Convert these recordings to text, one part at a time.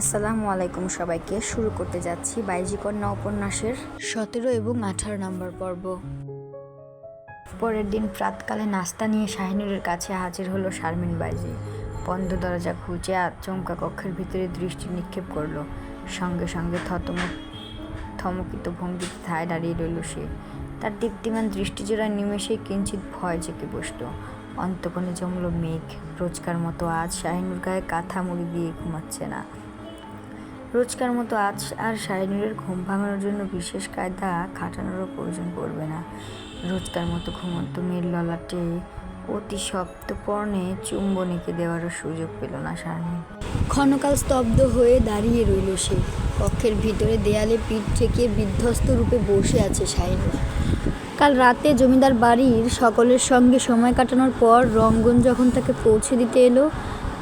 আসসালামু আলাইকুম সবাইকে, শুরু করতে যাচ্ছি বাইজি কন্যা উপন্যাসের সতেরো এবং আঠারো নম্বর পর্ব। পরের দিন প্রাতকালে নাস্তা নিয়ে শাহিনুরের কাছে হাজির হলো শারমিন বাইজি। বন্ধ দরজা খুঁজে আচমকা কক্ষের ভিতরে দৃষ্টি নিক্ষেপ করল। সঙ্গে সঙ্গে থতমক থমকিত ভঙ্গিতে থায় দাঁড়িয়ে রইল সে। তার দীপ্তিমান দৃষ্টিজোড়া নিমেষেই কিঞ্চিত ভয় জেঁকে বসল। অন্তকোণে জমল মেঘ। রোজকার মতো আজ শাহিনুর গায়ে কাঁথা মুড়ি দিয়ে ঘুমাচ্ছে না। রোজকার মতো আজ আর শাহিনুরের ঘুম ভাঙানোর জন্য বিশেষ কায়দা খাটানোরও প্রয়োজন পড়বে না। রোজকার মতো ঘুমন্ত মেয়ের ললাটে অতি সপ্তপর্ণে চুম্বন এঁকে দেওয়ারও সুযোগ পেল না শারমিন ক্ষণকাল স্তব্ধ হয়ে দাঁড়িয়ে রইল সে। কক্ষের ভিতরে দেয়ালে পিঠ থেকে বিধ্বস্ত রূপে বসে আছে শাহিনুর কাল রাতে জমিদার বাড়ির সকলের সঙ্গে সময় কাটানোর পর রঙ্গন যখন তাকে পৌঁছে দিতে এলো,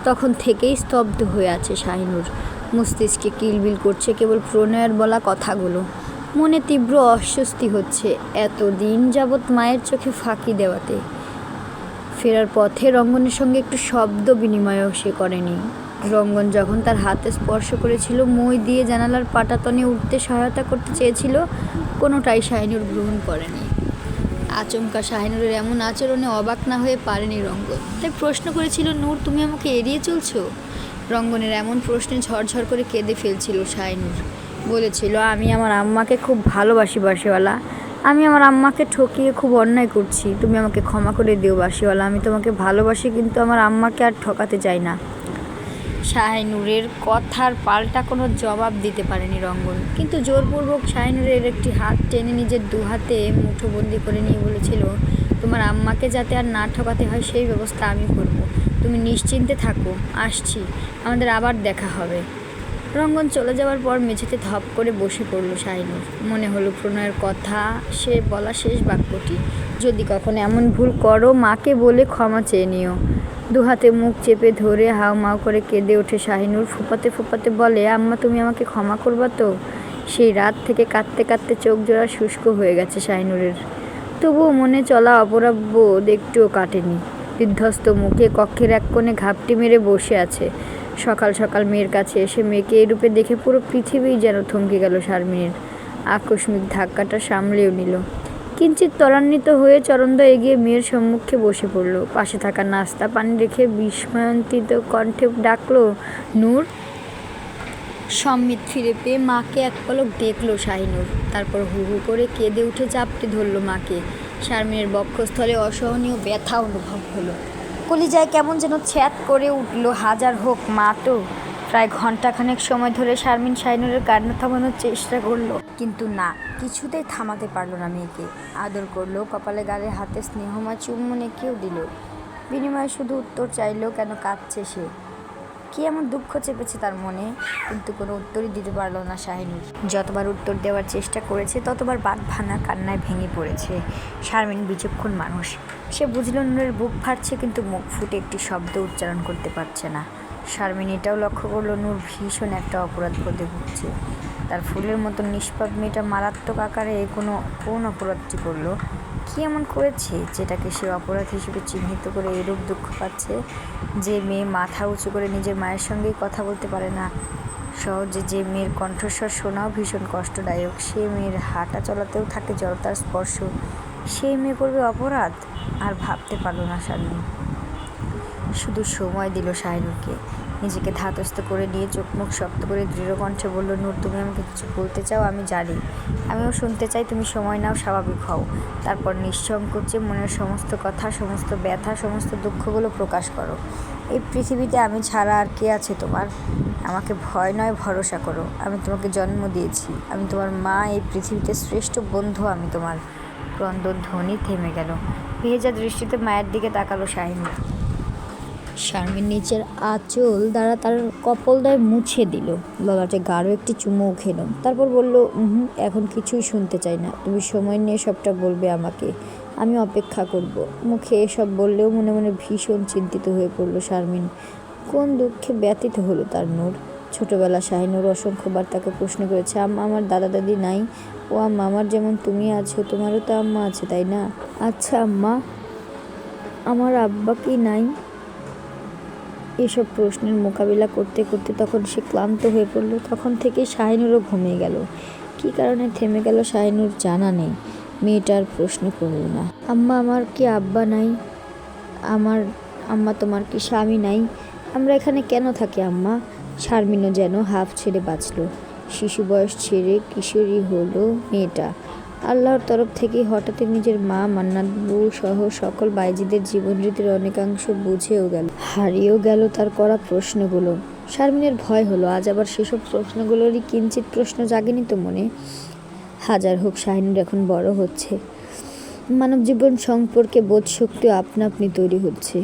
তখন থেকেই স্তব্ধ হয়ে আছে শাহিনুর মস্তিষ্কে কিলবিল করছে কেবল প্রণয়ের বলা কথাগুলো। মনে তীব্র অস্বস্তি হচ্ছে এত দিন যাবৎ মায়ের চোখে ফাঁকি দেওয়াতে। ফেরার পথে রঙ্গনের সঙ্গে একটু শব্দ বিনিময়ও সে করেনি। রঙ্গন যখন তার হাতে স্পর্শ করেছিল, মই দিয়ে জানালার পাটাতনে উঠতে সহায়তা করতে চেয়েছিল, কোনোটাই শাহিনুর গ্রহণ করেনি। আচমকা শাহিনুরের এমন আচরণে অবাক না হয়ে পারেনি রঙ্গন। তাই প্রশ্ন করেছিল, নূর, তুমি আমাকে এড়িয়ে চলছো? রঙ্গনের এমন প্রশ্নে ঝরঝর করে কেঁদে ফেলছিল শাহিনুর বলেছিল, আমি আমার আম্মাকে খুব ভালোবাসি বাসিওয়ালা আমি আমার আম্মাকে ঠকিয়ে খুব অন্যায় করছি। তুমি আমাকে ক্ষমা করে দিও বাসিওয়ালা আমি তোমাকে ভালোবাসি, কিন্তু আমার আম্মাকে আর ঠকাতে চাই না। শাহিনুরের কথার পাল্টা কোনো জবাব দিতে পারেনি রঙ্গন। কিন্তু জোরপূর্বক শাহিনুরের একটি হাত টেনে নিজের দু হাতে মুঠোবন্দি করে নিয়ে বলেছিল, তোমার আম্মাকে যাতে আর না ঠকাতে হয়, সেই ব্যবস্থা আমি করব। তুমি নিশ্চিন্তে থাকো, আসছি, আমাদের আবার দেখা হবে। রঙ্গন চলে যাওয়ার পর মেঝেতে ধপ করে বসে পড়ল শাহিনুর। মনে হলো প্রণয়ের কথা, সে বলা শেষ বাক্যটি। যদি কখনো এমন ভুল করো, মাকে বলে ক্ষমা চেয়ে নিও। দু হাতে মুখ চেপে ধরে হাও মাও করে কেঁদে ওঠে শাহিনুর, ফুপাতে ফুপাতে বলে, আম্মা, তুমি আমাকে ক্ষমা করবা তো? সেই রাত থেকে কাঁদতে কাঁদতে চোখ জোড়া শুষ্ক হয়ে গেছে শাহিনুরের। তবুও মনে চলা অপরাব্য একটুও কাটেনি। বিধ্বস্ত মুখে কক্ষের এক কোণে ঘাপটি মেরে বসে আছে। সকাল সকাল মেয়ের কাছে এসে মেয়েকে এই রূপে দেখে পুরো পৃথিবী যেন থমকে গেল শারমিনের। আকস্মিক ধাক্কাটা সামলেও নিল। কিঞ্চিত ত্বরান্বিত হয়ে চরন্দ এগিয়ে মেয়ের সম্মুখে বসে পড়ল। পাশে থাকা নাস্তা পানি রেখে বিস্ময়ন্তিত কণ্ঠে ডাকলো, নূর। সম্মিত ফিরে পেয়ে মাকে এক পলক দেখল শাহিনুর। তারপর হু হু করে কেঁদে উঠে চাপটে ধরলো মাকে। শারমিনের বক্ষস্থলে অসহনীয় ব্যথা অনুভব হলো। কলিজায় কেমন যেন ছ্যাত করে উঠল, হাজার হোক মা তো। প্রায় ঘন্টাখানেক সময় ধরে শারমিন শাহিনুরের কান্না থামানোর চেষ্টা করল, কিন্তু না, কিছুতেই থামাতে পারল না মেয়েকে। আদর করল, কপালে গালে হাতে স্নেহময় চুম্বন এঁকেও দিল। বিনিময়ে শুধু উত্তর চাইলো, কেন কাঁদছে সে? কি এমন দুঃখ চেপেছে তার মনে? কিন্তু কোনো উত্তরই দিতে পারল না শাহিনুর যতবার উত্তর দেওয়ার চেষ্টা করেছে, ততবার বাদ ভাঙা কান্নায় ভেঙে পড়েছে। শারমিন বিচক্ষণ মানুষ। সে বুঝল নূরের বুক ফাটছে, কিন্তু মুখ ফুটে একটি শব্দ উচ্চারণ করতে পারছে না। শারমিন এটাও লক্ষ্য করল, নূর ভীষণ একটা অপরাধ বোধে ভুগছে। তার ফুলের মতো নিষ্পাপ মেয়েটা মারাত্মক আকারে কোনো কোন অপরাধটি করল? কি এমন করেছে যেটাকে সে অপরাধ হিসেবে চিহ্নিত করে এরূপ দুঃখ পাচ্ছে যে মেয়ে মাথা উঁচু করে নিজের মায়ের সঙ্গেই কথা বলতে পারে না? সহজে যে মেয়ের কণ্ঠস্বর শোনাও ভীষণ কষ্টদায়ক। সে মেয়ের হাঁটা চলাতেও থাকে জড়তার স্পর্শ। সেই মেয়ে করবে অপরাধ? আর ভাবতে পারল না শালিনী শুধু সময় দিল শাহিনুরকে নিজেকে ধাতস্থ করে নিয়ে চোখ মুখ শক্ত করে দৃঢ় কণ্ঠে বলল, নূর, তুমি আমাকে কিছু বলতে চাও, আমি জানি। আমিও শুনতে চাই, তুমি সময় নাও, স্বাভাবিক হও। তারপর নিঃসংকোচে মনের সমস্ত কথা, সমস্ত ব্যথা, সমস্ত দুঃখগুলো প্রকাশ করো। এই পৃথিবীতে আমি ছাড়া আর কে আছে তোমার? আমাকে ভয় নয়, ভরসা করো। আমি তোমাকে জন্ম দিয়েছি। আমি তোমার মা, এই পৃথিবীতে শ্রেষ্ঠ বন্ধু আমি তোমার। ক্রন্দন ধ্বনি থেমে গেল। ভেজা দৃষ্টিতে মায়ের দিকে তাকালো শাহিনুর শারমিন নিচের আঁচল দ্বারা তার কপলদয় মুছে দিল। ললাটে গাঢ় একটি চুমুও খেল। তারপর বলল হুম এখন কিছুই শুনতে চাই না। তুমি সময় নিয়ে সবটা বলবে আমাকে। আমি অপেক্ষা করব। মুখে এসব বললেও মনে মনে ভীষণ চিন্তিত হয়ে পড়ল শারমিন। কোন দুঃখে ব্যতীত হলো তার নূর ছোটবেলা শাহিনুর অসংখ্যবার তাকে প্রশ্ন করেছে আম্মা আমার দাদা দাদি নাই? ও আম্মা আমার যেমন তুমি আছো, তোমারও তো আম্মা আছে, তাই না? আচ্ছা আম্মা, আমার আব্বা কি নাই? এসব প্রশ্নের মোকাবিলা করতে করতে তখন সে ক্লান্ত হয়ে পড়ল। তখন থেকে শাহিনুরও ঘুমিয়ে গেল। কী কারণে থেমে গেল শাহিনুর জানা নেই। মেয়েটার প্রশ্ন করল না। আম্মা, আমার কি আব্বা নাই? আমার আম্মা তোমার কি স্বামী নাই? আমরা এখানে কেন থাকি আম্মা? শারমিনও যেন হাফ ছেড়ে বাঁচল। শিশু বয়স ছেড়ে কিশোরী হলো মেয়েটা। আল্লাহর তরফ থেকে হঠাৎই নিজের মা মান্নাত বউ সহ সকল বাইজিদের জীবন রীতির অনেকাংশ বুঝেও গেল, হারিয়েও গেল তার করা প্রশ্নগুলো। শারমিনের ভয় হলো, আজ আবার সেসব প্রশ্নগুলোরই কিঞ্চিত প্রশ্ন জাগেনি তো মনে। হাজার হোক, শাহিনুর এখন বড় হচ্ছে। মানব জীবন সম্পর্কে বোধ শক্তিও আপনা আপনি তৈরি হচ্ছে।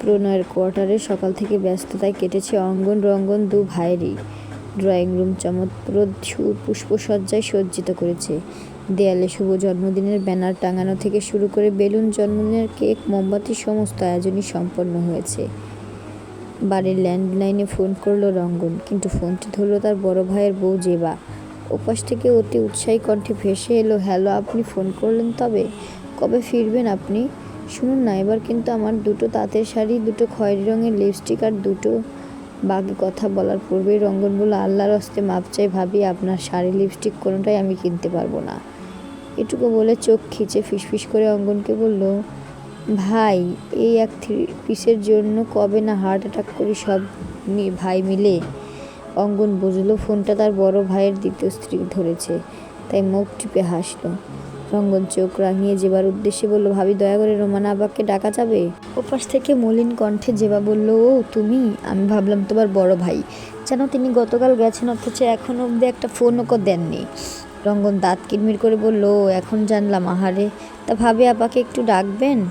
প্রণয়ের কোয়ার্টারে সকাল থেকে ব্যস্ততায় কেটেছে অঙ্গন রঙ্গন দু ভাইয়েরই। ড্রয়িং রুম চমৎপ্রদ পুষ্পসজ্জায় সজ্জিত করেছে। দেয়ালে শুভ জন্মদিনের ব্যানার টাঙানো থেকে শুরু করে বেলুন জন্মদিনের কেক, মোমবাতি সমস্ত আয়োজনই সম্পন্ন হয়েছে। বাড়ির ল্যান্ডলাইনে ফোন করল রঙ্গন, কিন্তু ফোনটি ধরলো তার বড় ভাইয়ের বউ জেবা। ওপাশ থেকে অতি উৎসাহী কণ্ঠে ভেসে এলো, হ্যালো, আপনি ফোন করলেন তবে? কবে ফিরবেন আপনি? শুনুন না, এবার কিন্তু আমার দুটো তাঁতের শাড়ি, দুটো খয়েরি রঙের লিপস্টিক আর দুটো বাকি কথা বলার পূর্বেই রঙ্গন বলল, আল্লাহর হস্তে মাপ চাই ভাবি, আপনার শাড়ি লিপস্টিক কোনোটাই আমি কিনতে পারব না। এটুকু বলে চোখ খিচে ফিসফিস করে অঙ্গনকে বলল, ভাই, এই এক থ্রি পিসের জন্য কবে না হার্ট অ্যাটাক করি সব ভাই মিলে? অঙ্গন বুঝলো ফোনটা তার বড় ভাইয়ের দ্বিতীয় স্ত্রী ধরেছে, তাই মুখ টিপে হাসলো। রঙ্গন চোখ রাঙিয়ে যেবার উদ্দেশ্যে বলল, ভাবি, দয়া করে রোমানা আবাকে ডাকা যাবে? ওপাশ থেকে মলিন কণ্ঠে জেবা বলল, ও, তুমি? আমি ভাবলাম তোমার বড় ভাই। যেন তিনি গতকাল গেছেন, অথচ এখনও অবধি একটা ফোনও দেননি। রঙ্গন দাঁত কিরমির করে বলল এখন জানলাম আহারে। তা ভাবে আপাকে একটু ডাকবেন?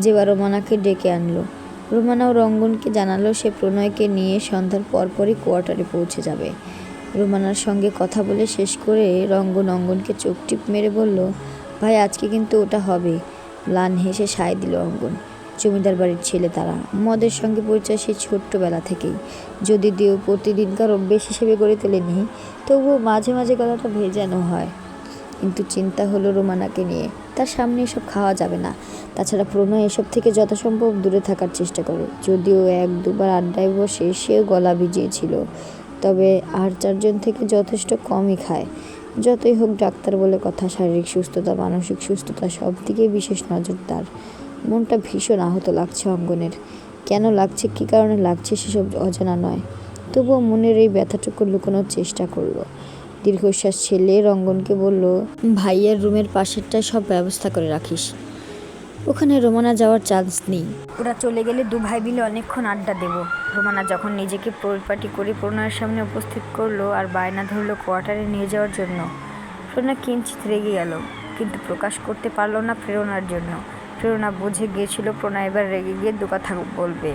জেবা রোমানাকে ডেকে আনলো। রোমানা ও রঙ্গনকে জানালো, সে প্রণয়কে নিয়ে সন্ধ্যার পরপরই কোয়ার্টারে পৌঁছে যাবে। রোমানার সঙ্গে কথা বলে শেষ করে রঙ্গন অঙ্গনকে চোখ টিপ মেরে বলল, ভাই, আজকে কিন্তু ওটা হবে। ম্লান হেসে সায় দিল অঙ্গন। জমিদার বাড়ির ছেলে তারা। মদের সঙ্গে পরিচয় সেই ছোট্টবেলা থেকেই। যদি দিও প্রতিদিনকার অভ্যেস হিসেবে গড়ে তোলেনি, তবুও মাঝে মাঝে গলাটা ভেজানো হয়। কিন্তু চিন্তা হলো রোমানাকে নিয়ে। তার সামনে এসব খাওয়া যাবে না। তাছাড়া প্রণয় এসব থেকে যথাসম্ভব দূরে থাকার চেষ্টা করে। যদিও এক দুবার আড্ডায় বসে সেও গলা ভিজিয়েছিল। তবে আর চারজন থেকে যথেষ্ট কমই খায়। যতই হোক ডাক্তার বলে কথা, শারীরিক সুস্থতা, মানসিক সুস্থতা সব দিকেই বিশেষ নজরদার মনটা ভীষণ আহত লাগছে অঙ্গনের। কেন লাগছে? কী কারণে লাগছে সেসব অজানা নয়। তবুও মনের এই ব্যথাটুকু লুকোনোর চেষ্টা করল। দীর্ঘশ্বাস ছেলে রঙ্গনকে বলল, ভাইয়ের রুমের পাশেরটায় সব ব্যবস্থা করে রাখিস। ওখানে রোমানা যাওয়ার চান্স নেই। ওরা চলে গেলে দু ভাই মিলে অনেকক্ষণ আড্ডা দেব। রোমানা যখন নিজেকে পরিপাটি করে প্রণয়ের সামনে উপস্থিত করল আর বায়না ধরলো কোয়ার্টারে নিয়ে যাওয়ার জন্য প্রণয় কিঞ্চিত রেগে গেল, কিন্তু প্রকাশ করতে পারল না প্রেরণার জন্য। প্রেরণা বুঝে গিয়েছিল প্রণয়। এবার রেগে গিয়ে দু কথা বলবে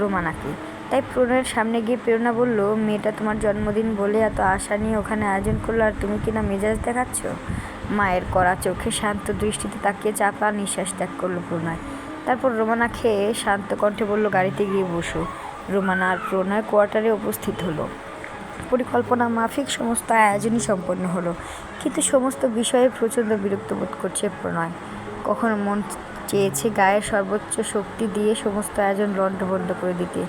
রোমানাকে তাই প্রণয়ের সামনে গিয়ে প্রেরণা বলল, মেয়েটা তোমার জন্মদিন বলে এত আশা নিয়ে ওখানে আয়োজন করল, আর তুমি কিনা মেজাজ দেখাচ্ছ? মায়ের করা চোখে শান্ত দৃষ্টিতে তাকিয়ে চাপা নিঃশ্বাস ত্যাগ করল প্রণয়। তারপর রোমানা খেয়ে শান্ত কণ্ঠে বলল, গাড়িতে গিয়ে বসো। রোমানা আর প্রণয় কোয়ার্টারে উপস্থিত হলো। পরিকল্পনা মাফিক সমস্ত আয়োজনই সম্পন্ন হলো। কিন্তু সমস্ত বিষয়ে প্রচণ্ড বিরক্ত বোধ করছে প্রণয়। কখনো মন চেয়েছে গায়ের সর্বোচ্চ শক্তি দিয়ে সমস্ত আয়োজন লণ্ডভণ্ড করে দিতে।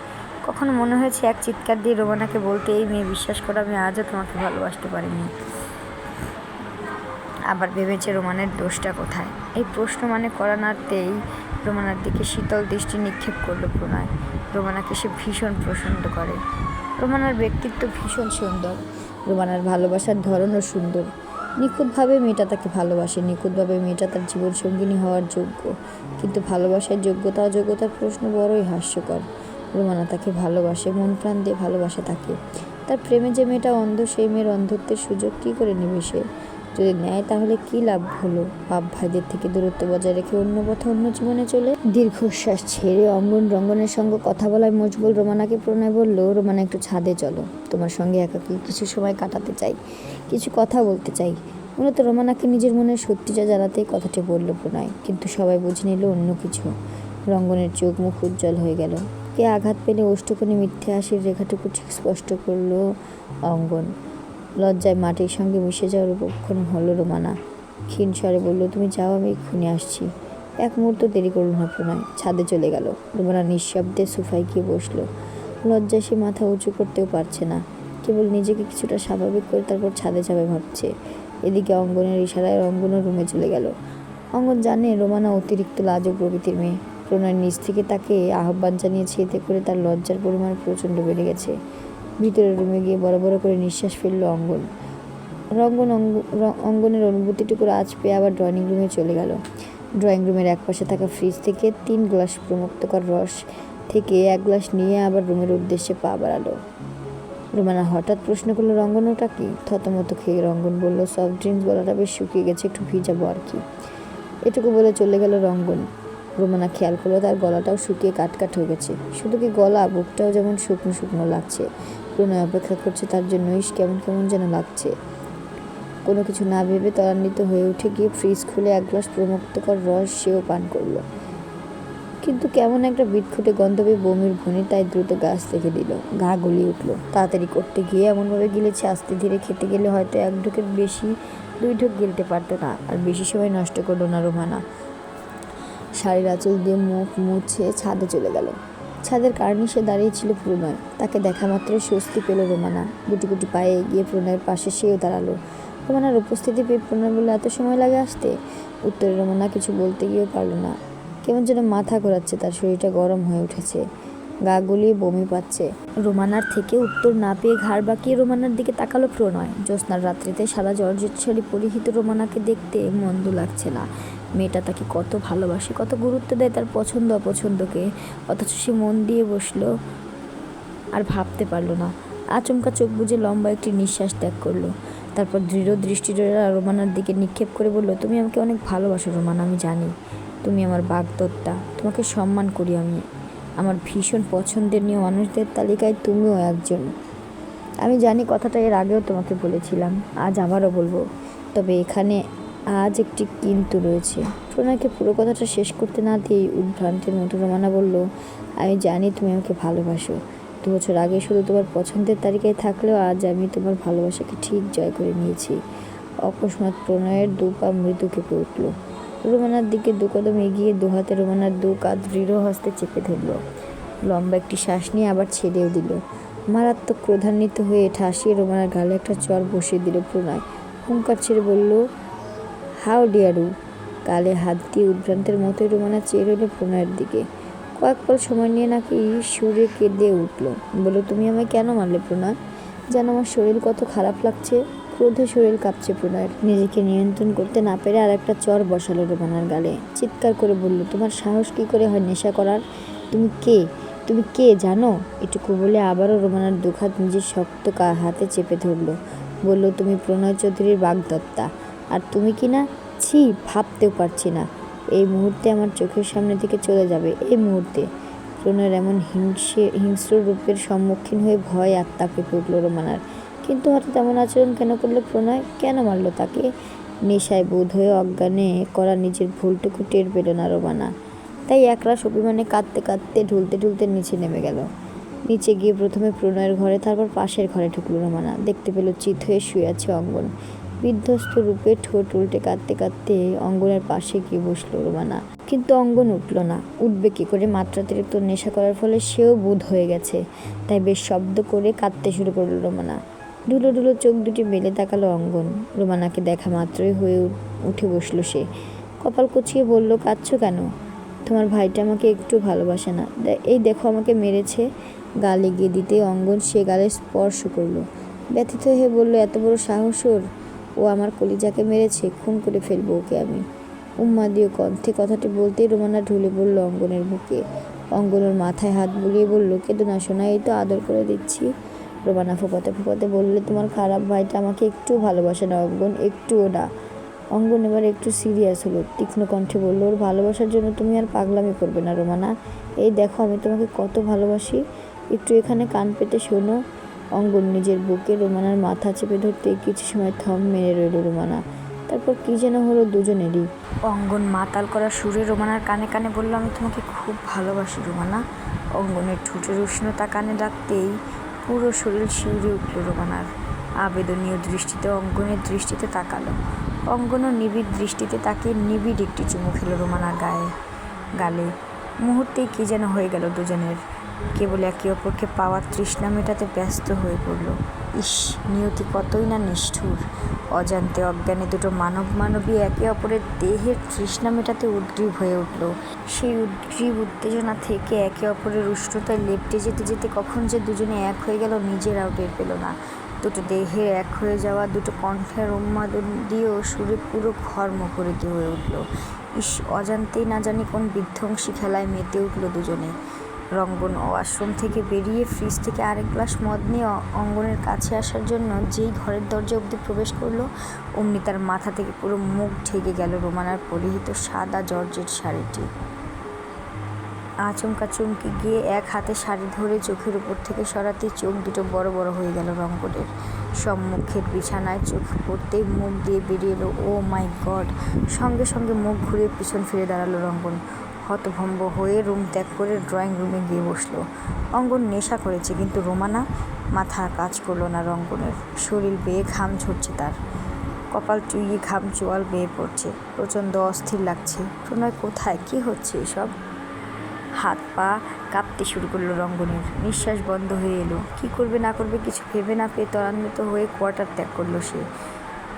কখনো মনে হয়েছে এক চিৎকার দিয়ে রোমানাকে বলতে, এই মেয়ে, বিশ্বাস করো, আমি আজও তোমাকে ভালোবাসতে পারিনি। আবার ভেবেছে রোমানের দোষটা কোথায়? এই প্রশ্ন মানে করা নাড়তেই রোমানার দিকে শীতল দৃষ্টি নিক্ষেপ করল প্রণয়। রোমানাকে সে ভীষণ পছন্দ করে। রোমানার ব্যক্তিত্ব ভীষণ সুন্দর। রোমানার ভালোবাসার ধরনও সুন্দর। নিখুঁতভাবে মেয়েটা তাকে ভালোবাসে, নিখুঁতভাবে মেয়েটা তার জীবন সঙ্গিনী হওয়ার যোগ্য। কিন্তু ভালোবাসার যোগ্যতা অযোগ্যতার প্রশ্ন বড়ই হাস্যকর। রোমানা তাকে ভালোবাসে, মন প্রাণ দিয়ে ভালোবাসে তাকে। তার প্রেমে যে মেয়েটা অন্ধ, সেই মেয়ের অন্ধত্বের সুযোগ কী করে নেবে সে? যদি নেয় তাহলে কি লাভ হলো? বাপ ভাইদের থেকে দূরত্ব বজায় রেখে অন্য পথে অন্য জীবনে চলে? দীর্ঘশ্বাস ছেড়ে অঙ্গন রঙ্গনের সঙ্গে কথা বলায় মজবুল রোমানাকে প্রণয় বলল, রোমানা, একটু ছাদে চলো। তোমার সঙ্গে একাকি কিছু সময় কাটাতে চাই, কিছু কথা বলতে চাই। মূলত রোমানাকে নিজের মনের সত্যিটা জানাতেই কথাটি বলল প্রণয়, কিন্তু সবাই বুঝে নিল অন্য কিছু। রঙ্গনের চোখ মুখ উজ্জ্বল হয়ে গেল। কে আঘাত পেলে ওষ্ঠকনে মিথ্যে হাসির রেখাটুকু ঠিক স্পষ্ট করল অঙ্গন। লজ্জায় মাটির সঙ্গে মিশে যাওয়ার উপক্ষণ হলো রোমানা। ক্ষীণ স্বরে বলল, তুমি যাও, আমি এক্ষুনি আসছি। এক মুহূর্ত দেরি করল না প্রণয়, ছাদে চলে গেল। রোমানা নিঃশব্দে সোফায় গিয়ে বসল। লজ্জায় সে মাথা উঁচু করতেও পারছে না। কেবল নিজেকে কিছুটা স্বাভাবিক করে তারপর ছাদে যাবে ভাবছে। এদিকে অঙ্গনের ইশারায় অঙ্গনও রুমে চলে গেল। অঙ্গন জানে রোমানা অতিরিক্ত লাজক প্রকৃতির মেয়ে। প্রণয়ের নিচ থেকে তাকে আহ্বান জানিয়েছে, এতে করে তার লজ্জার পরিমাণ প্রচণ্ড বেড়ে গেছে। ভিতরে রুমে গিয়ে বড় বড় করে নিঃশ্বাস ফেলল অঙ্গন। রঙ্গন অঙ্গ- অঙ্গনের অনুভূতিটুকু আজ পেয়ে আবার ড্রয়িং রুমে চলে গেল। ড্রয়িং রুমের একপাশে থাকা ফ্রিজ থেকে তিন গ্লাস প্রমুক্তকর রস থেকে এক গ্লাস নিয়ে আবার রুমের উদ্দেশ্যে পা বাড়ালো। রোমানা হঠাৎ প্রশ্ন করল রঙ্গন ওটা কি? থতমত খেয়ে রঙ্গন বলল সফট ড্রিঙ্কস গলাটা বেশ শুকিয়ে গেছে, একটু ভিজাবো আর কি? এটুকু বলে চলে গেল রঙ্গন। রোমানা খেয়াল করল, তার গলাটাও শুকিয়ে কাটকাট হয়ে গেছে। শুধু কি গলা, বুকটাও যেমন শুকনো শুকনো লাগছে। প্রণয় অপেক্ষা করছে, তার জন্য ইস, কেমন কেমন যেন লাগছে। কোনো কিছু না ভেবে ত্বরান্বিত হয়ে উঠে গিয়ে ফ্রিজ খুলে এক গ্লাস প্রমুক্তকর রস সেও পান করল। কিন্তু কেমন একটা বিটখুটে গন্ধ পেয়ে বমির ভনি তাই দ্রুত গাছ থেকে দিল। গা গলিয়ে উঠল। তাড়াতাড়ি করতে গিয়ে এমনভাবে গিলেছে, আস্তে ধীরে খেতে গেলে হয়তো এক ঢোকের বেশি, দুই ঢোক গিলতে পারতো না, আর বেশি সময় নষ্ট করল না রোমানা শাড়ির আঁচল দিয়ে মুখ মুছে ছাদে চলে গেল। ছাদের কার্নিশে দাঁড়িয়ে ছিল প্রণয়। তাকে দেখা মাত্র স্বস্তি পেল রোমানা। গুটি গুটি পায়ে গিয়ে প্রণয়ের পাশে সেও দাঁড়াল। রোমানার উপস্থিতি পেয়ে প্রণয় বলল, এত সময় লাগে আসতে? উত্তরে রোমানা কিছু বলতে গিয়েও পারল না। কেমন যেন মাথা ঘোরাচ্ছে, তার শরীরটা গরম হয়ে উঠেছে। গা গুলিয়ে বমি পাচ্ছে। রোমানার থেকে উত্তর না পেয়ে ঘাড় বাঁকিয়ে রোমানার দিকে তাকালো প্রণয়। জ্যোৎস্নার রাত্রিতে সারা জর্জেট শাড়ি পরিহিত রোমানাকে দেখতে মন্দ লাগছে না। মেয়েটা তাকে কত ভালোবাসে, কত গুরুত্ব দেয় তার পছন্দ অপছন্দকে, অথচ সে মন দিয়ে বসল আর ভাবতে পারল না। আচমকা চোখ বুজে লম্বা একটি নিঃশ্বাস ত্যাগ করল। তারপর দৃঢ় দৃষ্টিরা রোমানার দিকে নিক্ষেপ করে বলল, তুমি আমাকে অনেক ভালোবাসো রোমানা, আমি জানি। তুমি আমার বাগদত্তা, তোমাকে সম্মান করি আমি। আমার ভীষণ পছন্দের নিয়ে মানুষদের তালিকায় তুমিও একজন। আমি জানি কথাটা এর আগেও তোমাকে বলেছিলাম, আজ আবারও বলব। তবে এখানে আজ একটি কিন্তু রয়েছে। প্রণয়কে পুরো কথাটা শেষ করতে না দিয়েই উদ্ভ্রান্তের মতো রোমানা বলল, আমি জানি তুমি আমাকে ভালোবাসো। দু বছর আগে শুধু তোমার পছন্দের তালিকায় থাকলেও আজ আমি তোমার ভালোবাসাকে ঠিক জয় করে নিয়েছি। অকস্মাৎ প্রণয়ের দু পা মৃদু কেঁপে উঠল। রোমানার দিকে দু কদম এগিয়ে দু হাতে রোমানার দু কাঁধ দৃঢ় হস্তে চেপে ধরল। লম্বা একটি শ্বাস নিয়ে আবার ছেড়েও দিল। মারাত্মক ক্রোধান্বিত হয়ে ঠাসিয়ে রোমানার গালে একটা চর বসিয়ে দিল প্রণয়। হুঙ্কার ছেড়ে বলল হাউ ডিয়ারু গালে হাত দিয়ে উদ্ভ্রান্তের মতোই রোমানা চেয়ে রইল প্রণয়ের দিকে। কয়েক পল সময় নিয়ে নাকি সুরে কেঁদে উঠল। বলল তুমি আমায় কেন মারলে প্রণয়? যেন আমার শরীর কত খারাপ লাগছে। ক্রোধে শরীর কাঁপছে প্রণয়ের। নিজেকে নিয়ন্ত্রণ করতে না পেরে আর একটা চর বসালো রোমানার গালে। চিৎকার করে বলল, তোমার সাহস কী করে হয় নেশা করার? তুমি কে? তুমি কে, জানো? এটুকু বলে আবারও রোমানার দুখাত নিজের শক্ত হাতে চেপে ধরলো। বলল, তুমি প্রণয় চৌধুরীর বাগদত্তা। আর তুমি কি না? ছি, ভাবতেও পারছি না। এই মুহূর্তে আমার চোখের সামনে থেকে চলে যাবে, এই মুহূর্তে। প্রণয়ের এমন হিংসে, হিংস্র রূপের সম্মুখীন হয়ে ভয় আত্মা কেঁপে উঠল রোমানার। কিন্তু হঠাৎ এমন আচরণ কেন করল প্রণয়? কেন মারলো তাকে? নেশায় বোধ হয়ে অজ্ঞানে করা নিজের ভুলটুকু টের পেল না রোমানা। তাই একরাশ অভিমানে কাঁদতে কাঁদতে, ঢুলতে ঢুলতে নিচে নেমে গেল। নিচে গিয়ে প্রথমে প্রণয়ের ঘরে, তারপর পাশের ঘরে ঢুকলো রোমানা। দেখতে পেল চিত হয়ে শুয়ে আছে অঙ্গন। বিধ্বস্ত রূপে ঠোঁট উল্টে কাঁদতে কাঁদতে অঙ্গনের পাশে গিয়ে বসল রোমানা কিন্তু অঙ্গন উঠল না। উঠবে কি করে? মাত্রাতিরিক্ত নেশা করার ফলে সেও বোধ হয়ে গেছে। তাই বেশ শব্দ করে কাঁদতে শুরু করল রোমানা ধুলো ধুলো চোখ দুটি মেলে তাকালো অঙ্গন। রোমানাকে দেখা মাত্রই হয়ে উঠ- বসল সে। কপাল কুচিয়ে বলল, কাঁদছো কেন? তোমার ভাইটা আমাকে একটু ভালোবাসে না। এই দেখো আমাকে মেরেছে। গালে গিয়ে দিতে অঙ্গন সে গালে স্পর্শ করল। ব্যথিত হয়ে বলল, এত বড় সাহস ওর? ও আমার কলিজাকে মেরেছে, খুন করে ফেলব ওকে আমি। উম্মাদীয় কণ্ঠে কথাটি বলতেই রোমানা ঢুলে পড়ল অঙ্গনের বুকে। অঙ্গনের মাথায় হাত বুলিয়ে বলল কেঁদো না শোনা এই তো আদর করে দিচ্ছি। রোমানা ফোপাতে ফোপাতে বললে, তোমার খারাপ ভাইটা আমাকে একটু ভালোবাসে না, অঙ্গন, একটুও না। অঙ্গন এবার একটু সিরিয়াস হলো, তীক্ষ্ণ কণ্ঠে বলল, ওর ভালোবাসার জন্য তুমি আর পাগলামি করবে না রোমানা। এই দেখো, আমি তোমাকে কত ভালোবাসি। একটু এখানে কান পেতে শোনো। অঙ্গন নিজের বুকে রোমানার মাথা চেপে ধরতে কিছু সময় থম মেরে রইল রোমানা। তারপর কি যেন হলো দুজনেরই। অঙ্গন মাতাল করা সুরে রোমানার কানে কানে বলল, আমি তোমাকে খুব ভালোবাসি রোমানা। অঙ্গনের ঠোঁটের উষ্ণতা কানে ডাকতেই পুরো শরীর শিউরে উঠল রোমানার। আবেদনীয় দৃষ্টিতে অঙ্গনের দৃষ্টিতে তাকালো। অঙ্গনও নিবিড় দৃষ্টিতে তাকে নিবিড় একটি চুমু খেলো রোমানার গায়ে। গালে, মুহূর্তেই কি যেন হয়ে গেল দুজনের। কেবল একে অপরকে পাওয়ার তৃষ্ণা মেটাতে ব্যস্ত হয়ে পড়ল। ইস, নিয়তি কতই না নিষ্ঠুর। অজান্তে অজ্ঞানে দুটো মানব মানবী একে অপরের দেহের তৃষ্ণা মেটাতে উদ্গ্রীব হয়ে উঠল। সেই উদ্গ্রীব উত্তেজনা থেকে একে অপরের উষ্ণতায় লেপটে যেতে যেতে কখন যে দুজনে এক হয়ে গেল নিজেরাও টের পেল না। দুটো দেহে এক হয়ে যাওয়া দুটো কণ্ঠের উন্মাদন দিয়েও সুরে পুরো ঘর মুখরিত হয়ে উঠল। ইস, অজান্তেই না জানি কোন বিধ্বংসী খেলায় মেতে উঠল দুজনে। রঙ্গন ও আশ্রম থেকে বেরিয়ে ফ্রিজ থেকে আরেক গ্লাস মদ নিয়ে অঙ্গনের কাছে আসার জন্য যেই ঘরের দরজা অবধি প্রবেশ করল, অমনি তার মাথা থেকে পুরো মুখ ঢেকে গেল রোমানার পরিহিত সাদা জর্জের শাড়িটি। আচমকা চমকে গিয়ে এক হাতে শাড়ি ধরে চোখের উপর থেকে সরাতে চোখ দুটো বড় বড় হয়ে গেল রঙ্গনের সম্মুখের বিছানায় চোখ পড়তেই মুখ দিয়ে বেরিয়ে এলো ও মাই গড সঙ্গে সঙ্গে মুখ ঘুরে পিছন ফিরে দাঁড়াল রঙ্গন হতভম্ব হয়ে রুম ত্যাগ করে ড্রয়িং রুমে গিয়ে বসল। অঙ্গন নেশা করেছে, কিন্তু রোমানা মাথা কাজ করল না রঙ্গনের। শরীর বেয়ে ঘাম ঝরছে তার। কপাল চুইয়ে ঘাম চোয়াল বেয়ে পড়ছে। প্রচণ্ড অস্থির লাগছে। প্রণয় কোথায়? কি হচ্ছে এসব? হাত পা কাঁপতে শুরু করল রঙ্গনের। নিঃশ্বাস বন্ধ হয়ে এলো। কি করবে, না করবে কিছু ভেবে না পেয়ে ত্বরান্বিত হয়ে কোয়ার্টার ত্যাগ করল সে।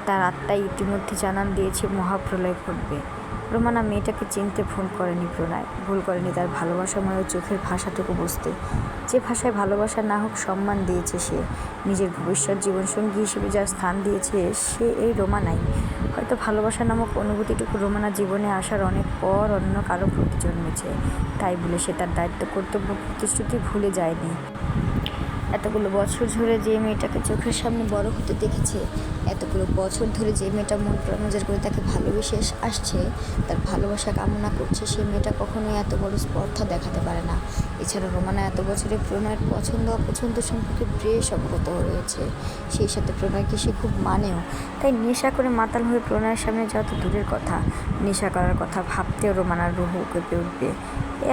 তার আত্মাই ইতিমধ্যে জানান দিয়েছে মহাপ্রলয় ঘটবে। রোমানা মেয়েটাকে চিনতে ফোন করেনি প্রণয়। ভুল করেনি তার ভালোবাসাময় চোখের ভাষাটুকু বুঝতে। যে ভাষায় ভালোবাসা না হোক সম্মান দিয়েছে সে। নিজের ভবিষ্যৎ জীবনসঙ্গী হিসেবে যার স্থান দিয়েছে সে এই রোমানাই হয়তো ভালোবাসা নামক অনুভূতিটুকু রোমানা জীবনে আসার অনেক পর অন্য কারও প্রতি জন্মেছে। তাই বলে সে তার দায়িত্ব, কর্তব্য, প্রতিশ্রুতি ভুলে যায়নি। এতগুলো বছর ধরে যে মেয়েটাকে চোখের সামনে বড় হতে দেখেছে, এতগুলো বছর ধরে যে মেয়েটা মন প্রাণোজার করে তাকে ভালোবেসে আসছে, তার ভালোবাসা কামনা করছে, সে মেয়েটা কখনোই এত বড় স্পর্ধা দেখাতে পারে না। এছাড়া রোমানা এত বছরে প্রণয়ের পছন্দ অপছন্দ সম্পর্কে বেশ অবগত রয়েছে। সেই সাথে প্রণয়কে সে খুব মানেও, তাই নেশা করে মাতাল হয়ে প্রণয়ের সামনে যত দূরের কথা। নেশা করার কথা ভাবতেও রোমানার রুহু কেঁপে উঠবে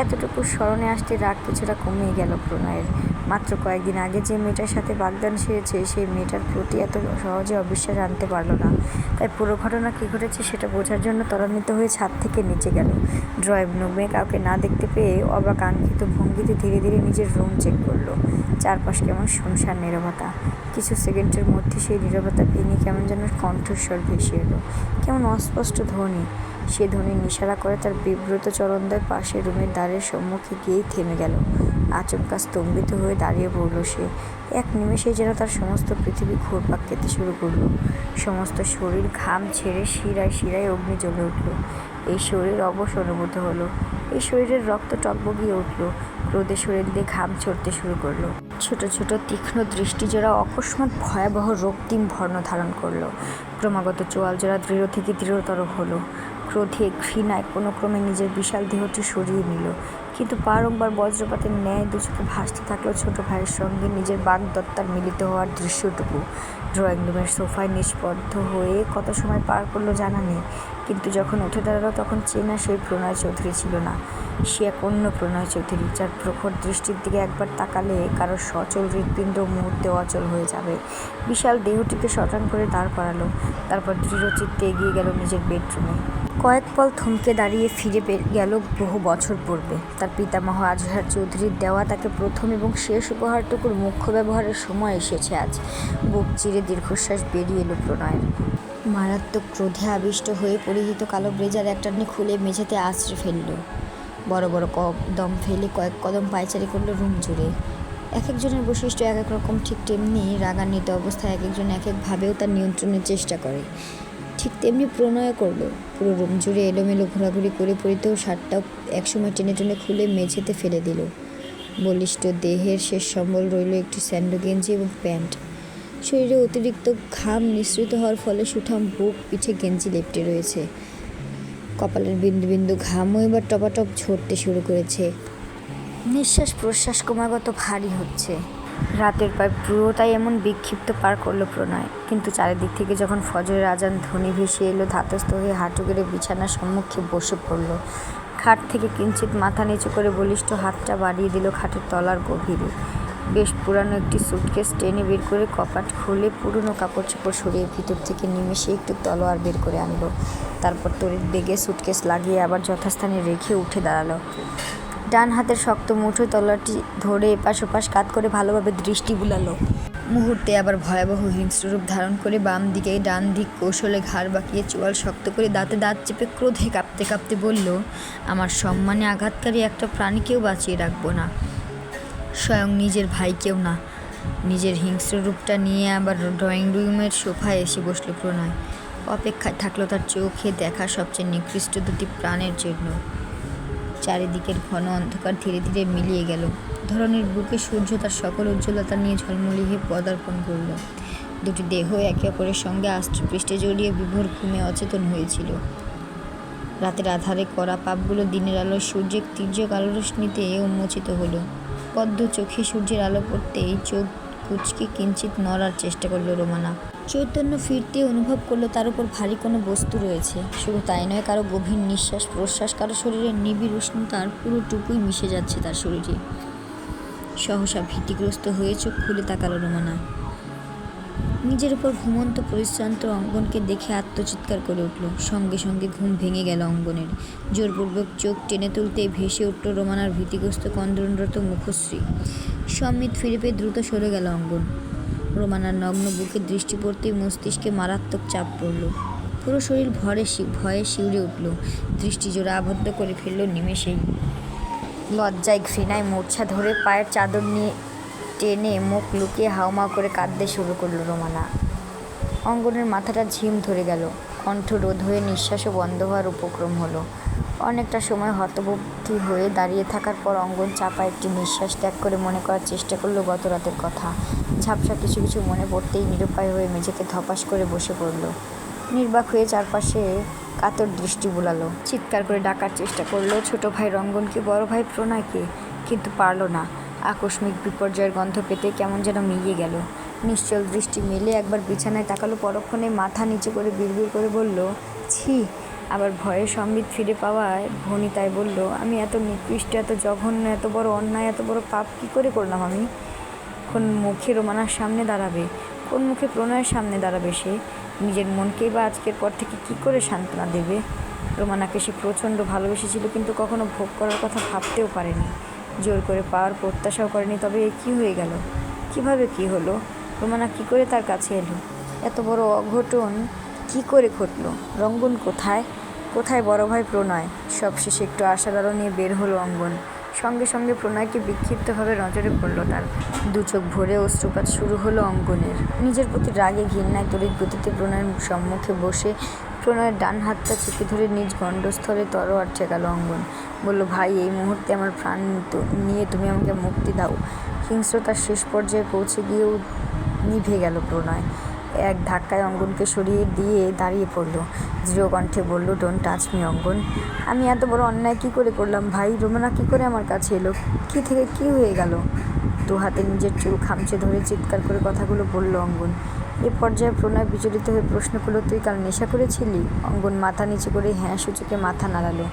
এতটুকু স্মরণে আসতে রাগ কিছুটা কমিয়ে গেল প্রণয়ের। মাত্র কয়েকদিন আগে যে মেয়েটার সাথে বাগদান সেরেছে, সেই মেয়েটার প্রতি এত সহজে অবিশ্বাস আনতে পারল না। তাই পুরো ঘটনা কী ঘটেছে সেটা বোঝার জন্য ত্বরান্বিত হয়ে ছাদ থেকে নিচে গেল। ড্রয়িং রুমে কাউকে না দেখতে পেয়ে অবাক আঙ্কিত ভঙ্গিতে ধীরে ধীরে নিজের রুম চেক করল। চারপাশ কেমন শুনশান নীরবতা। কিছু সেকেন্ডের মধ্যে সেই নীরবতা ভেঙে কেমন যেন কণ্ঠস্বর ভেসে এলো। কেমন অস্পষ্ট ধ্বনি। সে ধ্বনি নিশারা করে তার বিব্রত চরণদ্বয় পাশে রুমের দ্বারের সম্মুখে গিয়েই থেমে গেল। আচমকা স্তম্ভিত হয়ে দাঁড়িয়ে পড়ল সে। এক নিমেষে যেন তার সমস্ত পৃথিবী ঘুরপাক খেতে শুরু করল। সমস্ত শরীর ঘাম ছেড়ে শিরায় শিরায় অগ্নি জ্বলে উঠল। এই শরীর অবশ অনুভূত হলো। এই শরীরের রক্ত টকবগিয়ে উঠল। ক্রোধে শরীর দিয়ে ঘাম ছড়তে শুরু করল। ছোট ছোট, তীক্ষ্ণ দৃষ্টিজোড়া অকস্মাৎ ভয়াবহ রক্তিম ভর্ণ ধারণ করল। ক্রমাগত চোয়াল জোড়া দৃঢ় থেকে দৃঢ়তর হলো। ক্রোধে ঘৃণায় কোনো ক্রমে নিজের বিশাল দেহটি সরিয়ে নিল। কিন্তু বারংবার বজ্রপাতের ন্যায় দুচোখে ভাসতে থাকলেও ছোট ভাইয়ের সঙ্গে নিজের বাগদত্তার মিলিত হওয়ার দৃশ্যটুকু। ড্রয়িং রুমের সোফায় নিষ্পদ্ধ হয়ে কত সময় পার করল জানা নেই, কিন্তু যখন উঠে দাঁড়াল তখন চেনা সেই প্রণয় চৌধুরী ছিল না। সে এক অন্য প্রণয় চৌধুরী, যার প্রখর দৃষ্টির দিকে একবার তাকালে কারও সচল হৃৎপিণ্ড মুহূর্তে অচল হয়ে যাবে। বিশাল দেহটিকে শটান করে দাঁড় করালো, তারপর দৃঢ়চিত্তে এগিয়ে গেল নিজের বেডরুমে। কয়েক পল থমকে দাঁড়িয়ে ফিরে গেল বহু বছর পূর্বে। তার পিতামহ আজহার চৌধুরীর দেওয়া তাকে প্রথম এবং শেষ উপহারটুকুর মুখ্য ব্যবহারের সময় এসেছে আজ। বুক চিরে দীর্ঘশ্বাস বেরিয়ে এলো প্রণয়ের। মারাত্মক ক্রোধে আবিষ্ট হয়ে পরিহিত কালো ব্লেজার একটানে খুলে মেঝেতে আছড়ে ফেলল। বড় বড় কদম ফেলে কয়েক কদম পায়চারি করল রুম জুড়ে। এক একজনের বৈশিষ্ট্য এক এক রকম, ঠিক তেমনি রাগান্বিত অবস্থায় এক একজন এক একভাবেও তার নিয়ন্ত্রণের চেষ্টা করে। ঠিক তেমনি প্রণয় করল। পুরো রুম জুড়ে এলোমেলো ঘোরাঘুরি করে পরিতেও শার্টটাও একসময় টেনে টেনে খুলে মেঝেতে ফেলে দিল। বলিষ্ঠ দেহের শেষ সম্বল রইল একটি স্যান্ডো গেঞ্জি এবং প্যান্ট। শরীরে অতিরিক্ত ঘাম নিঃসৃত হওয়ার ফলে সুঠাম বুক, পিঠে গেঞ্জি লেপটে রয়েছে। কপালের বিন্দু বিন্দু ঘামও এবার টপাটপ ঝরতে শুরু করেছে। নিঃশ্বাস প্রশ্বাস ক্রমাগত ভারী হচ্ছে। রাতের প্রায় পুরোটাই এমন বিক্ষিপ্ত পার করল প্রণয়। কিন্তু চারিদিক থেকে যখন ফজরের আজান ধ্বনি ভেসে এলো, ধাতস্থ হয়ে হাঁটু গেড়ে বিছানার সম্মুখে বসে পড়ল। খাট থেকে কিঞ্চিত মাথা নিচু করে বলিষ্ঠ হাতটা বাড়িয়ে দিল খাটের তলার গভীরে। বেশ পুরানো একটি সুটকেস টেনে বের করে কপাট খুলে পুরনো কাপড় চোপড় সরিয়ে ভিতর থেকে নিমেষে একটু তলোয়ার বের করে আনলো। তারপর তড়িৎ বেগে সুটকেস লাগিয়ে আবার যথাস্থানে রেখে উঠে দাঁড়াল। ডান হাতের শক্ত মুঠো তলাটি ধরে এপাশ ওপাশ কাত করে ভালোভাবে দৃষ্টি বুলালো। মুহূর্তে আবার ভয়াবহ হিংস্র রূপ ধারণ করে বাম দিকে ডান দিক কৌশলে ঘাড় বাঁকিয়ে চোয়াল শক্ত করে দাঁতে দাঁত চেপে ক্রোধে কাঁপতে কাঁপতে বলল, আমার সম্মানে আঘাতকারী একটা প্রাণীকেও বাঁচিয়ে রাখব না। স্বয়ং নিজের ভাইকেও না। নিজের হিংস্র রূপটা নিয়ে আবার ড্রয়িং রুমের সোফায় এসে বসল প্রণয়। অপেক্ষায় থাকল তার চোখে দেখা সবচেয়ে নিকৃষ্ট দুটি প্রাণের জন্য চারিদিকের ঘন অন্ধকার ধীরে ধীরে মিলিয়ে গেল। ধরনের বুকে সূর্য তার সকল উজ্জ্বলতা নিয়ে ঝলমলিয়ে পদার্পণ করল। দুটি দেহ একে অপরের সঙ্গে আষ্টপৃষ্টে জড়িয়ে বিভোর ঘুমে অচেতন হয়েছিল। রাতের আধারে করা পাপগুলো দিনের আলোয় সূর্যের তীর্যক আলো রশ্মিতে উন্মোচিত হলো। পদ্ম চোখে সূর্যের আলো পড়তে এই চোখ কুচকে কিঞ্চিত নড়ার চেষ্টা করল রোমানা। চৈতন্য ফিরতে অনুভব করল তার উপর ভারী কোনো বস্তু রয়েছে। শুধু তাই নয়, কারও গভীর নিঃশ্বাস, প্রশ্বাস, কারও শরীরের নিবিড় উষ্ণতার পুরোটুকুই মিশে যাচ্ছে তার শরীরে। সহসা ভীতিগ্রস্ত হয়ে চোখ খুলে তাকালো রোমানা। নিজের উপর ঘুমন্ত পরিশ্রান্ত অঙ্গনকে দেখে আত্মচিৎকার করে উঠল। সঙ্গে সঙ্গে ঘুম ভেঙে গেল অঙ্গনের। জোরপূর্বক চোখ টেনে তুলতে ভেসে উঠল রোমানার ভীতিগ্রস্ত কন্দনরত মুখশ্রী। সম্মিত ফিরে পেয়ে দ্রুত সরে গেল অঙ্গন। রোমানার নগ্ন বুকে দৃষ্টি পড়তেই মস্তিষ্কে মারাত্মক চাপ পড়ল। পুরো শরীর ভরে ভয়ে শিউরে উঠল। দৃষ্টি জোড়া আবদ্ধ করে ফেলল নিমেষেই। লজ্জায় ঘৃণায় মূর্ছা ধরে পায়ের চাদর নিয়ে টেনে মুখ লুকিয়ে হাউমাউ করে কাঁদতে শুরু করল রোমানা। অঙ্গনের মাথাটা ঝিম ধরে গেল। কণ্ঠ রোধ হয়ে নিঃশ্বাসও বন্ধ হওয়ার উপক্রম হলো। অনেকটা সময় হতবুদ্ধি হয়ে দাঁড়িয়ে থাকার পর অঙ্গন চাপা একটি নিঃশ্বাস ত্যাগ করে মনে করার চেষ্টা করল গত রাতের কথা। ঝাপসা কিছু কিছু মনে পড়তেই নিরুপায় হয়ে মেঝেতে ধপাস করে বসে পড়ল। নির্বাক হয়ে চারপাশে কাতর দৃষ্টি বুলালো। চিৎকার করে ডাকার চেষ্টা করল। ছোট ভাই রঙ্গনকে বড় ভাই প্রণয়কে, কিন্তু পারল না। আকস্মিক বিপর্যয়ের গন্ধ পেতে কেমন যেন মিলিয়ে গেল। নিশ্চল দৃষ্টি মেলে একবার বিছানায় তাকালো, পরক্ষণে মাথা নিচে করে বিড়বিড় করে বলল, ছি। আবার ভয়ে সম্বিত ফিরে পাওয়ায় ভনি তাই বলল, আমি এত নিকৃষ্ট, এত জঘন্য, এত বড় অন্যায়, এত বড় পাপ কী করে করলাম আমি? কোন মুখে রোমানার সামনে দাঁড়াবে, কোন মুখে প্রণয়ের সামনে দাঁড়াবে সে? নিজের মনকেই বা আজকের পর থেকে কি করে সান্ত্বনা দেবে? রোমানাকে সে প্রচণ্ড ভালোবেসেছিল, কিন্তু কখনো ভোগ করার কথা ভাবতেও পারেনি। জোর করে পাওয়ার প্রত্যাশাও করেনি, তবে এ কী হয়ে গেল? কীভাবে কি হলো? রোমানা কি করে তার কাছে এলো? এত বড় অঘটন কি করে ঘটলো? রঙ্গন কোথায়? কোথায় বড় ভাই প্রণয়? সবশেষে একটু আলো নিয়ে বের হলো অঙ্গন। সঙ্গে সঙ্গে প্রণয়কে বিক্ষিপ্তভাবে নজরে পড়ল তার। দু চোখ ভরে অশ্রুপাত শুরু হলো অঙ্গনের। নিজের প্রতি রাগে ঘৃণায় তড়িৎ গতিতে প্রণয়ের সম্মুখে বসে প্রণয়ের ডান হাতটা চেপে ধরে নিজ গণ্ডস্থলে তরোয়ার ঠেকালো অঙ্গন। বলল, ভাই, এই মুহূর্তে আমার প্রাণ নিয়ে তুমি আমাকে মুক্তি দাও। হিংস্রতার শেষ পর্যায়ে পৌঁছে গিয়েও নিভে গেল প্রণয় এক ধাক্কায় অঙ্গনকে সরিয়ে দিয়ে দাঁড়িয়ে পড়ল। দৃঢ় কণ্ঠে বলল ডোন্ট টাচ মি অঙ্গন। আমি এত বড় অন্যায় কী করে করলাম? ভাই, রোমনা কী করে আমার কাছে এলো? কী থেকে কী হয়ে গেল? দু হাতে নিজের চুল খামচে ধরে চিৎকার করে কথাগুলো বলল অঙ্গন। এ পর্যায়ে প্রণয় বিচলিত হয়ে প্রশ্ন করল, তুই কাল নেশা করেছিলি? অঙ্গন মাথা নিচু করে হ্যাঁ সূচকে মাথা নাড়ালো।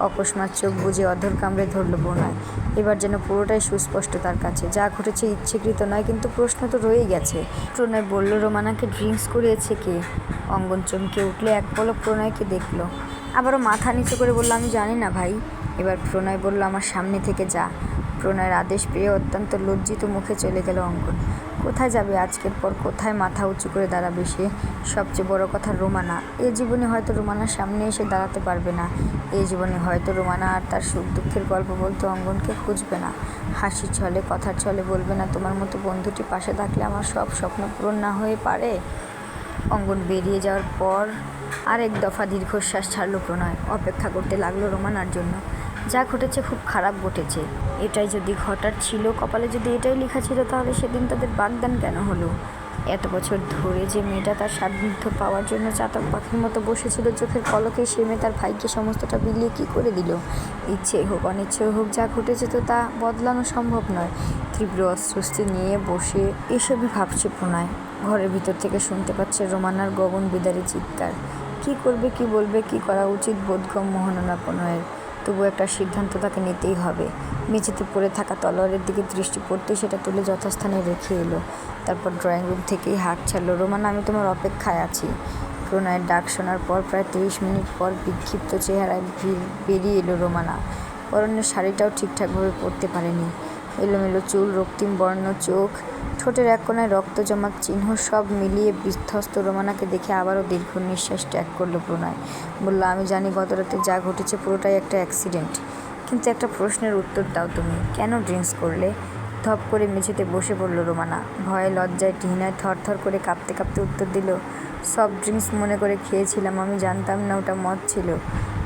অকস্মাৎ চোখ বুজে অধর কামড়ে ধরলো প্রণয়। এবার যেন পুরোটাই সুস্পষ্ট তার কাছে। যা ঘটেছে ইচ্ছেকৃত নয়, কিন্তু প্রশ্ন তো রয়েই গেছে। প্রণয় বলল, রোমানাকে ড্রিঙ্কস করিয়েছে কে? অঙ্গন চমকে উঠলে এক পলক প্রণয়কে দেখল। আবারও মাথা নিচু করে বলল, আমি জানি না ভাই। এবার প্রণয় বলল, আমার সামনে থেকে যা। প্রণয়ের আদেশ পেয়ে অত্যন্ত লজ্জিত মুখে চলে গেল অঙ্কন কোথায় যাবে আজকের পর? কোথায় মাথা উঁচু করে দাঁড়াবে সে? সবচেয়ে বড় কথা রোমানা। এ জীবনে হয়তো রোমানার সামনে এসে দাঁড়াতে পারবে না। এই জীবনে হয়তো রোমানা আর তার সুখ দুঃখের গল্প বলতে অঙ্গনকে খুঁজবে না। হাসি ছলে কথার ছলে বলবে না, তোমার মতো বন্ধুটি পাশে থাকলে আমার সব স্বপ্ন পূরণ না হয়ে পারে? অঙ্গন বেরিয়ে যাওয়ার পর আরেক দফা দীর্ঘশ্বাস ছাড়লো প্রণয়। অপেক্ষা করতে লাগল রোমানার জন্য। যা ঘটেছে খুব খারাপ ঘটেছে। এটাই যদি ঘটার ছিল, কপালে যদি এটাই লেখা ছিল, তাহলে সেদিন তাদের বাগদান কেন হলো? এত বছর ধরে যে মেয়েটা তার সান্নিধ্য পাওয়ার জন্য চাতক পাখির মতো বসেছিল, চোখের পলকে সে মেয়ে তার ভাইকে সমস্তটা বিলিয়ে কী করে দিল? ইচ্ছে হোক অনিচ্ছে হোক, যা ঘটেছে তো তা বদলানো সম্ভব নয়। তীব্র অস্বস্তি নিয়ে বসে এসবই ভাবছে প্রণয় ঘরের ভিতর থেকে শুনতে পাচ্ছে রোমানার গগন বিদারী চিৎকার। কি করবে, কি বলবে, কি করা উচিত বোধগম্য মোহননা প্রণয়ের তবু একটা সিদ্ধান্ত তাকে নিতেই হবে। মেঝেতে পড়ে থাকা তলোয়ারের দিকে দৃষ্টি পড়তে সেটা তুলে যথাস্থানে রেখে এলো। তারপর ড্রয়িং রুম থেকেই হাত ছাড়লো, রোমানা, আমি তোমার অপেক্ষায় আছি। প্রণয়ের ডাক শোনার পর প্রায় তিরিশ মিনিট পর বিক্ষিপ্ত চেহারায় বেরিয়ে এলো রোমানা। পরনের শাড়িটাও ঠিকঠাকভাবে পরতে পারেনি। এলোমেলো চুল, রক্তিম বর্ণ, চোখ ঠোঁটের এক কোনায় রক্ত জমার চিহ্ন সব মিলিয়ে বিধ্বস্ত রোমানাকে দেখে আবারও দীর্ঘ নিঃশ্বাস ত্যাগ করল প্রণয়। বলল, আমি জানি গত রাতে যা ঘটেছে পুরোটাই একটা অ্যাক্সিডেন্ট। কিন্তু একটা প্রশ্নের উত্তর দাও তুমি। কেন ড্রিঙ্কস করলে? ধপ করে মেঝেতে বসে পড়ল রোমানা। ভয়ে লজ্জায় টিহনায় থরথর করে কাঁপতে কাঁপতে উত্তর দিল, সব ড্রিঙ্কস মনে করে খেয়েছিলাম, আমি জানতাম না ওটা মদ ছিল।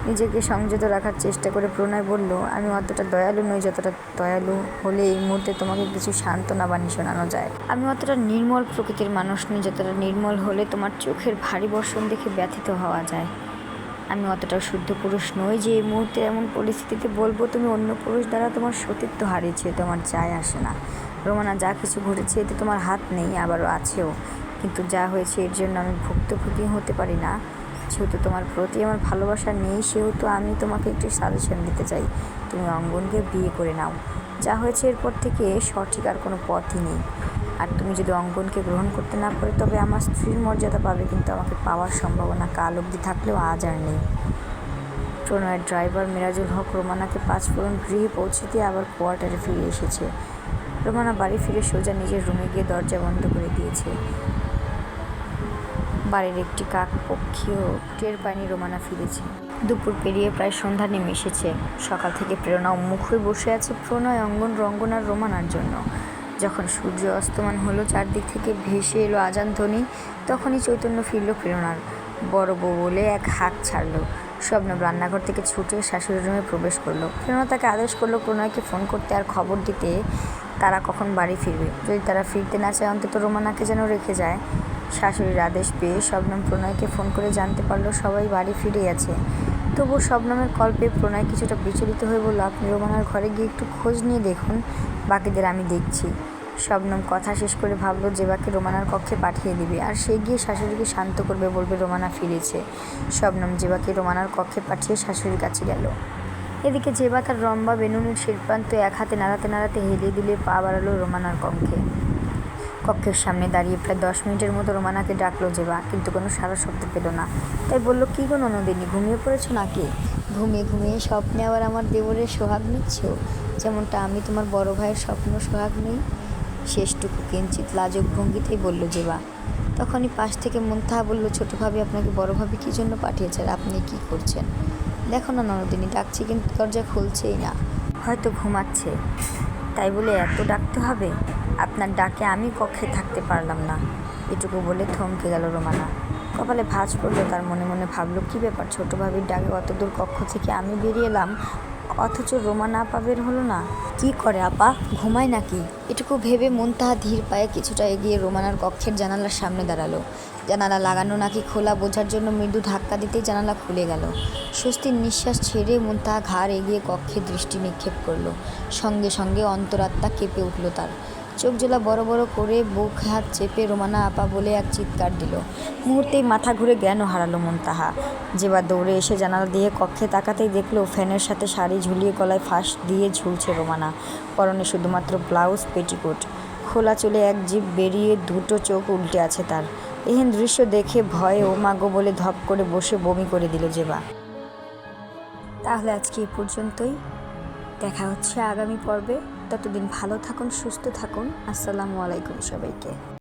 নিজেকে সংযত রাখার চেষ্টা করে প্রণয় বলল, আমি অতটা দয়ালু নই, যতটা দয়ালু হলে এই মুহূর্তে তোমাকে কিছু সান্ত্বনা বাণী শোনানো যায়। আমি অতটা নির্মল প্রকৃতির মানুষ নই, যতটা নির্মল হলে তোমার চোখের ভারী বর্ষণ দেখে ব্যথিত হওয়া যায়। আমি অতটা শুদ্ধ পুরুষ নই যে এই মুহূর্তে এমন পরিস্থিতিতে বলব, তুমি অন্য পুরুষ দ্বারা তোমার সতীত্ব হারিয়েছে, তোমার যায় আসে না। রোমানা, যা কিছু ঘটেছে এতে তোমার হাত নেই, আবারও আছেও। কিন্তু যা হয়েছে এর জন্য আমি ভুক্তভোগী হতে পারি না। যেহেতু তোমার প্রতি আমার ভালোবাসা নেই, সেহেতু আমি তোমাকে একটি সাজেশন দিতে চাই। তুমি অঙ্গনকে বিয়ে করে নাও। যা হয়েছে এরপর থেকে সঠিক আর কোনো পথই নেই। আর তুমি যদি অঙ্কনকে গ্রহণ করতে না পারো, তবে আমার স্ত্রীর মর্যাদা পাবে, কিন্তু আমাকে পাওয়ার সম্ভাবনা কাল অবধি থাকলেও আজ আর নেই। প্রণয়ের ড্রাইভার মিরাজুল হক রোমানাকে পাঁচ পাঁচফোড়ন গৃহে পৌঁছে দিয়ে আবার কোয়ার্টারে ফিরে এসেছে। রোমানা বাড়ি ফিরে সোজা নিজের রুমে গিয়ে দরজা বন্ধ করে দিয়েছে। বাড়ির একটি কাক পক্ষীও টের পায়নি রোমানা ফিরেছে। দুপুর পেরিয়ে প্রায় সন্ধ্যা নেমে এসেছে। সকাল থেকে প্রেরণা উন্মুখ হয়ে বসে আছে প্রণয়, অঙ্গন, রঙ্গন আর রোমানার জন্য। যখন সূর্য অস্তমান হলো চারদিক থেকে ভেসে এলো আজান ধ্বনি, তখনই চৈতন্য ফিরল প্রেরণার। বড় বউ বলে এক হাঁক ছাড়লো। স্বপ্নব রান্নাঘর থেকে ছুটে শাশুড়ির রুমে প্রবেশ করল। প্রেরণা তাকে আদেশ করল প্রণয়কে ফোন করতে আর খবর দিতে তারা কখন বাড়ি ফিরবে। যদি তারা ফিরতে না চায়, অন্তত রোমানাকে যেন রেখে যায়। শাশুড়ির আদেশ পেয়ে শবনম প্রণয়কে ফোন করে জানতে পারল সবাই বাড়ি ফিরে আছে। তবুও শবনমের কল পেয়ে প্রণয় কিছুটা বিচলিত হয়ে বলল, আপনি রোমানার ঘরে গিয়ে একটু খোঁজ নিয়ে দেখুন, বাকিদের আমি দেখছি। শবনম কথা শেষ করে ভাবলো, জেবাকে রোমানার কক্ষে পাঠিয়ে দিবে, আর সে গিয়ে শাশুড়িকে শান্ত করবে বলবে রোমানা ফিরেছে। শবনম জেবাকে রোমানার কক্ষে পাঠিয়ে শাশুড়ির কাছে গেল। এদিকে জেবা তার রম্বা, বেনুনির শিরপ্রান্ত এক হাতে নাড়াতে নাড়াতে হেলিয়ে দিলে পা বাড়ালো রোমানার কক্ষে। কক্ষের সামনে দাঁড়িয়ে প্রায় দশ মিনিটের মতো রোমানাকে ডাকলো জেবা কিন্তু কোনো সারা শব্দ পেল না। তাই বলল, কী গো ননদিনী, ঘুমিয়ে পড়েছো নাকি? ঘুমিয়ে ঘুমিয়ে স্বপ্নে আবার আমার দেবরের সোহাগ নিচ্ছ? যেমনটা আমি তোমার বড় ভাইয়ের স্বপ্ন সোহাগ নেই? শেষটুকু কিঞ্চিত লাজক ভঙ্গিতেই বলল জেবা তখনই পাশ থেকে মুন্তাহা বলল, ছোটো ভাবি আপনাকে বড় ভাবি কী জন্য পাঠিয়েছে আর আপনি কী করছেন? দেখো না ননদিনী, ডাকছি কিন্তু দরজা খুলছেই না। হয়তো ঘুমাচ্ছে। তাই বলে এত ডাকতে হবে? আপনার ডাকে আমি কক্ষে থাকতে পারলাম না। এটুকু বলে থমকে গেল রোমানা। কপালে ভাঁজ পড়ল তার মনে মনে, ভাবলো, কী ব্যাপার? ছোটো ভাবির ডাকে অত দূর কক্ষ থেকে আমি বেরিয়ে এলাম? অথচ রোমানা আপা বের হলো না? কি করে আপা? ঘুমায় নাকি? এটুকু ভেবে মন তাহা ধীর পায়ে কিছুটা এগিয়ে রোমানার কক্ষের জানালার সামনে দাঁড়াল। জানালা লাগানো নাকি খোলা বোঝার জন্য মৃদু ধাক্কা দিতেই জানালা খুলে গেল। স্বস্তির নিঃশ্বাস ছেড়ে মুন্তাহা ঘাড় এগিয়ে কক্ষে দৃষ্টি নিক্ষেপ করল। সঙ্গে সঙ্গে অন্তরাত্মা কেঁপে উঠল তার। চোখ জোলা বড় বড় করে বুক হাত চেপে রোমানা আপা বলে এক চিৎকার দিল। মুহূর্তেই মাথা ঘুরে জ্ঞানও হারালো মুনতাহা। যেবার দৌড়ে এসে জানালা দিয়ে কক্ষে তাকাতেই দেখল ফ্যানের সাথে শাড়ি ঝুলিয়ে গলায় ফাঁস দিয়ে ঝুলছে রোমানা। পরনে শুধুমাত্র ব্লাউজ, পেটিকোট। খোলা চলে এক জিভ বেরিয়ে দুটো চোখ উল্টে আছে তার। এহেন দৃশ্য দেখে ভয়ে ও মাগো বলে ধপ করে বসে বমি করে দিল জেবা। তাহলে আজকে এ পর্যন্তই। দেখা হচ্ছে আগামী পর্বে। ততদিন ভালো থাকুন, সুস্থ থাকুন। আসসালামু আলাইকুম সবাইকে।